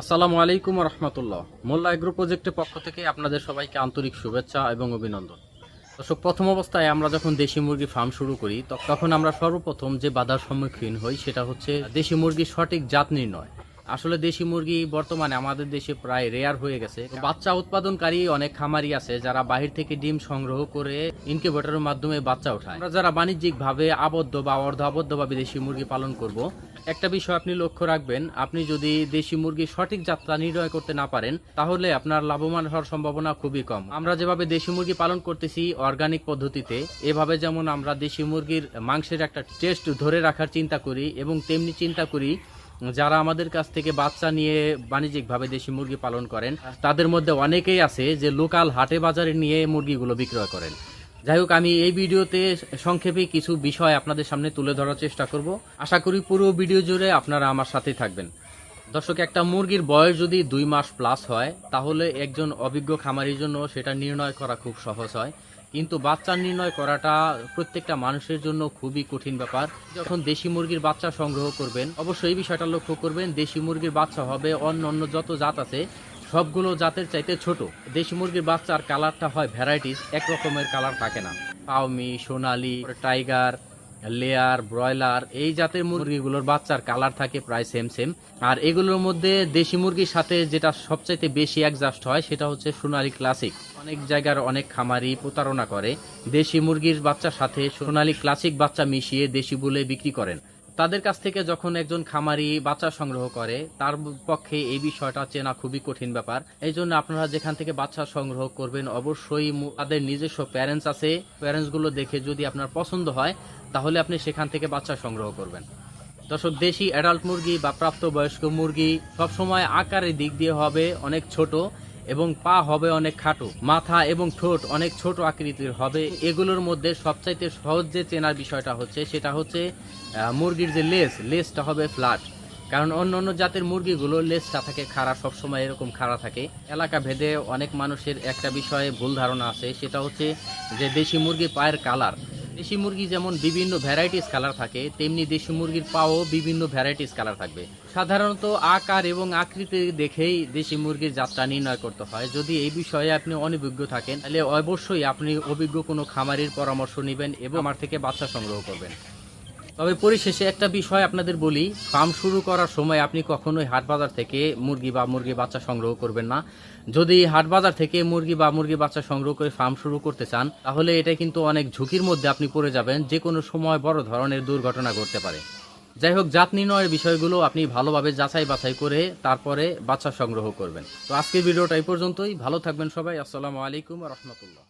আসসালামু আলাইকুম রহমতুল্লাহ। মোল্লা এগ্রো প্রজেক্টের পক্ষ থেকে আপনাদের সবাইকে আন্তরিক শুভেচ্ছা এবং অভিনন্দন। দর্শক, প্রথম অবস্থায় আমরা যখন দেশি মুরগি ফার্ম শুরু করি তখন আমরা সর্বপ্রথম যে বাধার সম্মুখীন হই সেটা হচ্ছে দেশি মুরগির সঠিক জাত নির্ণয়। আসলে দেশি মুরগি বর্তমানে আমাদের দেশে প্রায় রেয়ার হয়ে গেছে। বাচ্চা উৎপাদনকারী অনেক খামারি আছে যারা বাহির থেকে ডিম সংগ্রহ করে ইনকিউবেটরের মাধ্যমে বাচ্চা ওঠায়। আমরা যারা বাণিজ্যিকভাবে আবদ্ধ বা অর্ধ আবদ্ধভাবে দেশি মুরগি পালন করব একটা বিষয় আপনি লক্ষ্য রাখবেন, আপনি যদি দেশি মুরগির সঠিক যাত্রা নির্ণয় করতে না পারেন, তাহলে আপনার লাভবান হওয়ার সম্ভাবনা খুবই কম। আমরা যেভাবে দেশি মুরগি পালন করতেছি অর্গানিক পদ্ধতিতে, এভাবে যেমন আমরা দেশি মুরগির মাংসের একটা টেস্ট ধরে রাখার চিন্তা করি এবং তেমনি চিন্তা করি, যারা আমাদের কাছ থেকে বাচ্চা নিয়ে বাণিজ্যিকভাবে দেশি মুরগি পালন করেন, তাদের মধ্যে অনেকেই আছে যে লোকাল হাটে বাজারে নিয়ে মুরগিগুলো বিক্রয় করেন। যাই হোক, আমি এই ভিডিওতে সংক্ষেপে কিছু বিষয় আপনাদের সামনে তুলে ধরার চেষ্টা করব। আশা করি পুরো ভিডিও জুড়ে আপনারা আমার সাথেই থাকবেন। দর্শক, একটা মুরগির বয়স যদি দুই মাস প্লাস হয়, তাহলে একজন অভিজ্ঞ খামারির জন্য সেটা নির্ণয় করা খুব সহজ হয়। কিন্তু বাচ্চা নির্ণয় করাটা প্রত্যেকটা মানুষের জন্য খুবই কঠিন ব্যাপার। যখন দেশি মুরগির বাচ্চা সংগ্রহ করবেন, অবশ্যই এই বিষয়টা লক্ষ্য করবেন, দেশি মুরগির বাচ্চা হবে অন্য অন্য যত জাত আছে সবগুলো জাতের চাইতে ছোট। দেশি মুরগির বাচ্চার কালারটা হয় ভ্যারাইটিস, এক রকমের কালার থাকে না। পাওমি, সোনালি, টাইগার, লেয়ার, ব্রয়লার, এই জাতের মুরগিগুলোর বাচ্চার কালার থাকে প্রায় সেম সেম আর এগুলোর মধ্যে দেশি মুরগির সাথে যেটা সবচাইতে বেশি অ্যাডজাস্ট হয়, সেটা হচ্ছে সোনালী ক্লাসিক অনেক জায়গার অনেক খামারি প্রতারণা করে। দেশি মুরগির বাচ্চার সাথে সোনালী ক্লাসিক বাচ্চা মিশিয়ে দেশি বলে বিক্রি করেন। তাদের কাছ থেকে যখন একজন খামারি বাচ্চা সংগ্রহ করে, তার পক্ষে এই বিষয়টা চেনা খুবই কঠিন ব্যাপার। এই জন্য আপনারা যেখান থেকে বাচ্চা সংগ্রহ করবেন, অবশ্যই তাদের নিজস্ব প্যারেন্টস আছে। প্যারেন্টসগুলো দেখে যদি আপনার পছন্দ হয়, তাহলে আপনি সেখান থেকে বাচ্চা সংগ্রহ করবেন। দর্শক, দেশি অ্যাডাল্ট মুরগি বা প্রাপ্তবয়স্ক মুরগি সবসময় আকারের দিক দিয়ে হবে অনেক ছোট। এবং পা হবে অনেক খাটো, মাথা এবং ঠোঁট অনেক ছোট আকৃতির হবে। এগুলোর মধ্যে সবচাইতে সহজ যে চেনার বিষয়টা হচ্ছে, সেটা হচ্ছে মুরগির যে লেস লেসটা হবে ফ্ল্যাট কারণ অন্য অন্য জাতের মুরগিগুলো লেসটা থাকে খাড়া, সবসময় এরকম খাড়া থাকে। এলাকা ভেদে অনেক মানুষের একটা বিষয়ে ভুল ধারণা আছে, সেটা হচ্ছে যে দেশি মুরগির পায়ের কালার দেশি মুরগি যেমন বিভিন্ন ভ্যারাইটিস কালার থাকে, তেমনি দেশি মুরগির পাও বিভিন্ন ভ্যারাইটিস কালার থাকবে। সাধারণত আকার এবং আকৃতি দেখেই দেশি মুরগির যাত্রা নির্ণয় করতে হয়। যদি এই বিষয়ে আপনি অনভিজ্ঞ থাকেন, তাহলে অবশ্যই আপনি অভিজ্ঞ কোনো খামারির পরামর্শ নেবেন এবং আমার থেকে বাচ্চা সংগ্রহ করবেন। তবে পরিশেষে একটা বিষয় আপনাদের বলি, ফার্ম শুরু করার সময় আপনি কখনোই হাট বাজার থেকে মুরগি বা মুরগি বাচ্চা সংগ্রহ করবেন না। যদি হাট বাজার থেকে মুরগি বা মুরগি বাচ্চা সংগ্রহ করে ফার্ম শুরু করতে চান, তাহলে এটা কিন্তু অনেক ঝুঁকির মধ্যে আপনি পড়ে যাবেন, যে কোনো সময় বড় ধরনের দুর্ঘটনা ঘটতে পারে। যাই হোক, জাত নির্ণয়ের বিষয়গুলো আপনি ভালোভাবে যাচাই বাছাই করে তারপরে বাচ্চা সংগ্রহ করবেন। তো আজকের ভিডিওটা এই পর্যন্তই। ভালো থাকবেন সবাই। আসসালামু আলাইকুম রহমতুল্লাহ।